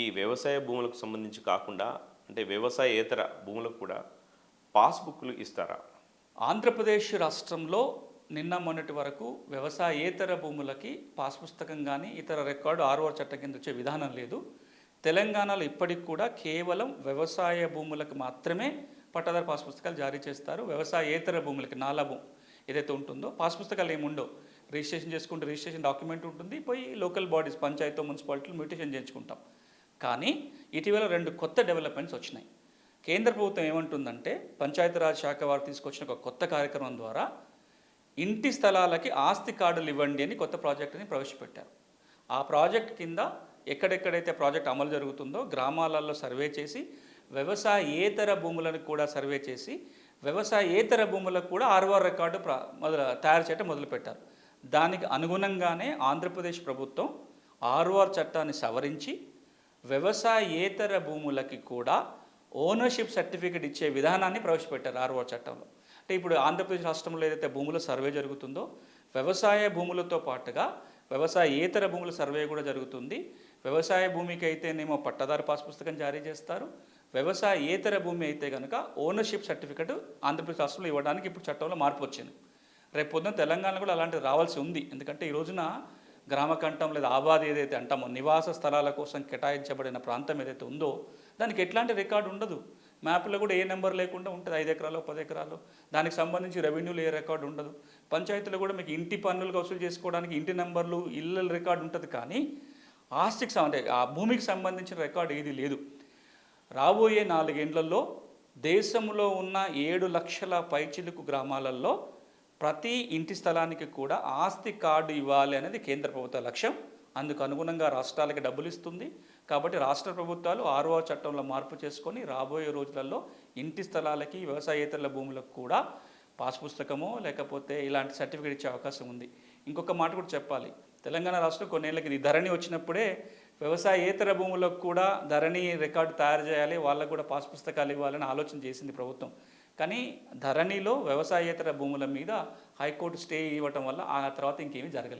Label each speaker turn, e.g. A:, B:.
A: ఈ వ్యవసాయ భూములకు సంబంధించి కాకుండా అంటే వ్యవసాయేతర భూములకు కూడా పాస్బుక్లు ఇస్తారా?
B: ఆంధ్రప్రదేశ్ రాష్ట్రంలో నిన్న మొన్నటి వరకు వ్యవసాయేతర భూములకి పాస్ పుస్తకం కానీ ఇతర రికార్డు ఆర్ఓఆర్ చట్టం కింద వచ్చే విధానం లేదు. తెలంగాణలో ఇప్పటికి కూడా కేవలం వ్యవసాయ భూములకు మాత్రమే పట్టాదారు పాస్ పుస్తకాలు జారీ చేస్తారు. వ్యవసాయేతర భూములకి నాలా భూమి ఏదైతే ఉంటుందో పాస్ పుస్తకాలు ఏముండవు రిజిస్ట్రేషన్ చేసుకుంటే రిజిస్ట్రేషన్ డాక్యుమెంట్ ఉంటుంది. పోయి లోకల్ బాడీస్ పంచాయతీ మున్సిపాలిటీలు మ్యూటేషన్ చేయించుకుంటాం. కానీ ఇటీవల రెండు కొత్త డెవలప్మెంట్స్ వచ్చినాయి. కేంద్ర ప్రభుత్వం ఏమంటుందంటే పంచాయతీరాజ్ శాఖ వారు తీసుకొచ్చిన ఒక కొత్త కార్యక్రమం ద్వారా ఇంటి స్థలాలకి ఆస్తి కార్డులు ఇవ్వండి అని కొత్త ప్రాజెక్టుని ప్రవేశపెట్టారు. ఆ ప్రాజెక్ట్ కింద ఎక్కడెక్కడైతే ప్రాజెక్ట్ అమలు జరుగుతుందో గ్రామాలలో సర్వే చేసి వ్యవసాయేతర భూములను కూడా సర్వే చేసి వ్యవసాయేతర భూములకు కూడా ఆర్వార్ రికార్డు ప్ర మొదలు తయారు చేయడం మొదలుపెట్టారు. దానికి అనుగుణంగానే ఆంధ్రప్రదేశ్ ప్రభుత్వం ఆర్వార్ చట్టాన్ని సవరించి వ్యవసాయేతర భూములకి కూడా ఓనర్షిప్ సర్టిఫికేట్ ఇచ్చే విధానాన్ని ప్రవేశపెట్టారు ఆర్ఓఆర్ చట్టంలో. అంటే ఇప్పుడు ఆంధ్రప్రదేశ్ రాష్ట్రంలో ఏదైతే భూముల సర్వే జరుగుతుందో వ్యవసాయ భూములతో పాటుగా వ్యవసాయేతర భూముల సర్వే కూడా జరుగుతుంది. వ్యవసాయ భూమికి అయితేనేమో పట్టదారు పాస్ పుస్తకం జారీ చేస్తారు. వ్యవసాయేతర భూమి అయితే కనుక ఓనర్షిప్ సర్టిఫికెట్ ఆంధ్రప్రదేశ్ రాష్ట్రంలో ఇవ్వడానికి ఇప్పుడు చట్టంలో మార్పు వచ్చింది. రేపు పొద్దున తెలంగాణ కూడా అలాంటిది రావాల్సి ఉంది. ఎందుకంటే ఈ రోజున గ్రామ కంఠం లేదా ఆబాద్ ఏదైతే అంటామో నివాస స్థలాల కోసం కేటాయించబడిన ప్రాంతం ఏదైతే ఉందో దానికి ఎట్లాంటి రికార్డు ఉండదు. మ్యాప్లో కూడా ఏ నెంబర్ లేకుండా ఉంటుంది. ఐదు ఎకరాలు పది ఎకరాలు. దానికి సంబంధించి రెవెన్యూలు ఏ రికార్డు ఉండదు. పంచాయతీలో కూడా మీకు ఇంటి పన్నులు వసూలు చేసుకోవడానికి ఇంటి నెంబర్లు ఇళ్ళ రికార్డు ఉంటుంది కానీ ఆస్తికి అంటే ఆ భూమికి సంబంధించిన రికార్డు ఏది లేదు. రాబోయే నాలుగేండ్లలో దేశంలో ఉన్న ఏడు లక్షల పైచిలుకు గ్రామాలలో ప్రతి ఇంటి స్థలానికి కూడా ఆస్తి కార్డు ఇవ్వాలి అనేది కేంద్ర ప్రభుత్వ లక్ష్యం. అందుకు అనుగుణంగా రాష్ట్రాలకి డబ్బులు ఇస్తుంది. కాబట్టి రాష్ట్ర ప్రభుత్వాలు ఆర్ఓ చట్టంలో మార్పు చేసుకొని రాబోయే రోజులలో ఇంటి స్థలాలకి వ్యవసాయేతర భూములకు కూడా పాస్ పుస్తకమో లేకపోతే ఇలాంటి సర్టిఫికేట్ ఇచ్చే అవకాశం ఉంది. ఇంకొక మాట కూడా చెప్పాలి. తెలంగాణ రాష్ట్రం కొన్నేళ్ళకి ఇది ధరణి వచ్చినప్పుడే వ్యవసాయేతర భూములకు కూడా ధరణి రికార్డు తయారు చేయాలి. వాళ్ళకు కూడా పాస్ పుస్తకాలు ఇవ్వాలని ఆలోచన చేసింది ప్రభుత్వం. కానీ ధరణిలో వ్యవసాయేతర భూముల మీద హైకోర్టు స్టే ఇవ్వటం వల్ల ఆ తర్వాత ఇంకేమీ జరగలేదు.